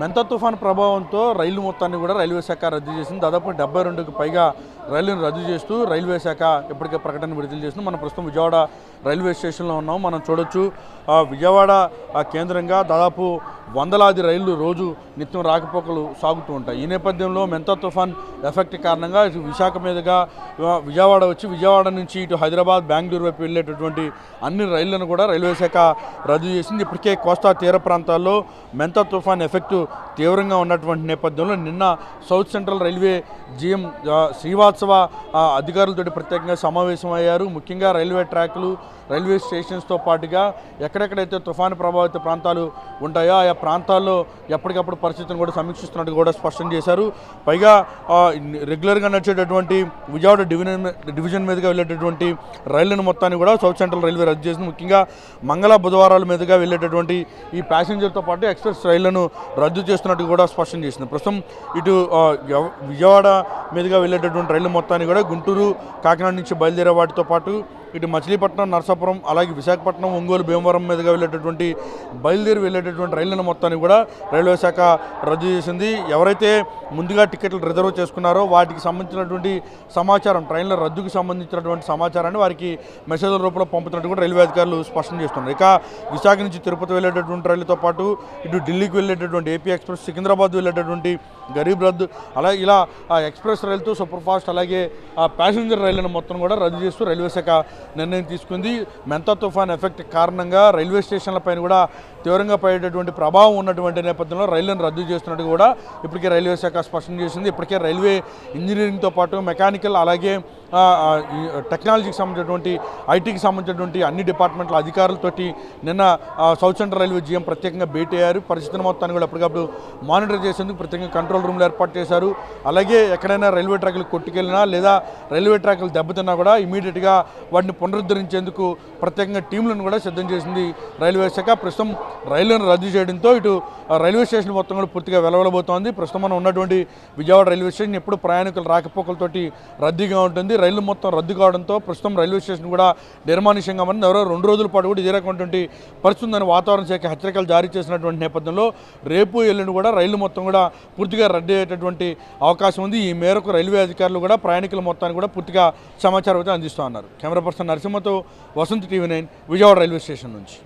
మెంత తుఫాన్ ప్రభావంతో రైలు మొత్తాన్ని కూడా రైల్వే శాఖ రద్దు చేసింది. దాదాపు డెబ్బై రెండుకు పైగా రైళ్ళను రద్దు చేస్తూ రైల్వే శాఖ ఇప్పటికే ప్రకటన విడుదల చేసింది. మనం ప్రస్తుతం విజయవాడ రైల్వే స్టేషన్లో ఉన్నాం. మనం చూడొచ్చు విజయవాడ కేంద్రంగా దాదాపు వందలాది రైళ్ళు రోజు నిత్యం రాకపోకలు సాగుతూ ఉంటాయి. ఈ నేపథ్యంలో మెంతా తుఫాన్ ఎఫెక్ట్ కారణంగా విశాఖ మీదుగా విజయవాడ వచ్చి విజయవాడ నుంచి ఇటు హైదరాబాద్ బెంగళూరు వైపు వెళ్ళేటటువంటి అన్ని రైళ్ళను కూడా రైల్వే శాఖ రద్దు చేసింది. ఇప్పటికే కోస్తా తీర ప్రాంతాల్లో మెంతా తుఫాన్ ఎఫెక్ట్ తీవ్రంగా ఉన్నటువంటి నేపథ్యంలో నిన్న South Central Railway GM Srivastava ఆ, అధికారులతోటి ప్రత్యేకంగా సమావేశమయ్యారు. ముఖ్యంగా రైల్వే ట్రాక్లు రైల్వే స్టేషన్స్తో పాటుగా ఎక్కడెక్కడైతే తుఫాను ప్రభావిత ప్రాంతాలు ఉంటాయో ఆయా ప్రాంతాల్లో ఎప్పటికప్పుడు పరిస్థితిని కూడా సమీక్షిస్తున్నట్టు కూడా స్పష్టం చేశారు. పైగా రెగ్యులర్గా నడిచేటటువంటి విజయవాడ డివిజన్ డివిజన్ మీదుగా వెళ్ళేటటువంటి రైళ్ళను మొత్తాన్ని కూడా సౌత్ సెంట్రల్ రైల్వే రద్దు చేసింది. ముఖ్యంగా మంగళ బుధవారాల మీదుగా వెళ్ళేటటువంటి ఈ ప్యాసింజర్తో పాటు ఎక్స్ప్రెస్ రైళ్ళను రద్దు చేస్తున్నట్టు కూడా స్పష్టం చేసింది. ప్రస్తుతం ఇటు విజయవాడ మీదుగా వెళ్ళేటటువంటి రైళ్ళు మొత్తాన్ని కూడా గుంటూరు కాకినాడ నుంచి బయలుదేరే వాటితో పాటు ఇటు మచిలీపట్నం నరసాపురం అలాగే విశాఖపట్నం ఒంగోలు భీమవరం మీదుగా వెళ్ళేటటువంటి బయలుదేరి వెళ్ళేటటువంటి రైళ్ళను మొత్తాన్ని కూడా రైల్వే శాఖ రద్దు చేసింది. ఎవరైతే ముందుగా టికెట్లు రిజర్వ్ చేసుకున్నారో వాటికి సంబంధించినటువంటి సమాచారం ట్రైన్ల రద్దుకు సంబంధించినటువంటి సమాచారాన్ని వారికి మెసేజ్ల రూపంలో పంపుతున్నట్టు కూడా రైల్వే అధికారులు స్పష్టం చేస్తున్నారు. ఇక విశాఖ నుంచి తిరుపతి వెళ్ళేటటువంటి రైలుతో పాటు ఇటు ఢిల్లీకి వెళ్ళేటటువంటి ఏపీ ఎక్స్ప్రెస్ సికింద్రాబాద్ వెళ్ళేటటువంటి గరీబ్ రద్దు అలాగే ఇలా ఆ ఎక్స్ప్రెస్ రైలుతో సూపర్ ఫాస్ట్ అలాగే ఆ ప్యాసింజర్ రైళ్ళను మొత్తం కూడా రద్దు చేస్తూ రైల్వే శాఖ నిర్ణయం తీసుకుంది. మెంతా తుఫాన్ ఎఫెక్ట్ కారణంగా రైల్వే స్టేషన్లపైన కూడా తీవ్రంగా పడేటటువంటి ప్రభావం ఉన్నటువంటి నేపథ్యంలో రైళ్ళను రద్దు చేస్తున్నట్టు కూడా ఇప్పటికే రైల్వే శాఖ స్పష్టం చేసింది. ఇప్పటికే రైల్వే ఇంజనీరింగ్తో పాటు మెకానికల్ అలాగే ఈ టెక్నాలజీకి సంబంధించినటువంటి ఐటీకి సంబంధించినటువంటి అన్ని డిపార్ట్మెంట్ల అధికారులతోటి నిన్న సౌత్ సెంట్రల్ రైల్వే జీఎం ప్రత్యేకంగా భేటీ అయ్యారు. పరిస్థితిని మొత్తాన్ని కూడా ఎప్పటికప్పుడు మానిటర్ చేసేందుకు ప్రత్యేకంగా కంట్రోల్ రూమ్లు ఏర్పాటు చేశారు. అలాగే ఎక్కడైనా రైల్వే ట్రాక్లు కొట్టుకెళ్ళినా లేదా రైల్వే ట్రాక్లు దెబ్బతిన్నా కూడా ఇమీడియట్గా వాటిని పునరుద్ధరించేందుకు ప్రత్యేకంగా టీంలను కూడా సిద్ధం చేసింది రైల్వే శాఖ. ప్రస్తుతం రైళ్ళను రద్దు చేయడంతో ఇటు రైల్వే స్టేషన్ మొత్తం కూడా పూర్తిగా వెలవలబోతోంది. ప్రస్తుతం మనం ఉన్నటువంటి విజయవాడ రైల్వే స్టేషన్ ఎప్పుడు ప్రయాణికులు రాకపోకలతోటి రద్దీగా ఉంటుంది. రైళ్ళు మొత్తం రద్దు కావడంతో ప్రస్తుతం రైల్వే స్టేషన్ కూడా నిర్మానుష్యంగా మనం ఎవరో రెండు రోజుల పాటు కూడా ఇదే రకమైనటువంటి పరిస్థితి ఉందని వాతావరణ శాఖ హెచ్చరికలు జారీ చేసినటువంటి నేపథ్యంలో రేపు ఎల్లుండి కూడా రైళ్ళు మొత్తం కూడా పూర్తిగా రద్దు అయ్యేటటువంటి అవకాశం ఉంది. ఈ మేరకు రైల్వే అధికారులు కూడా ప్రయాణికుల మొత్తాన్ని కూడా పూర్తిగా సమాచారం అయితే అందిస్తూ ఉన్నారు. Camera నరసింహతో Vasant TV nine Vijayawada railway station నుంచి.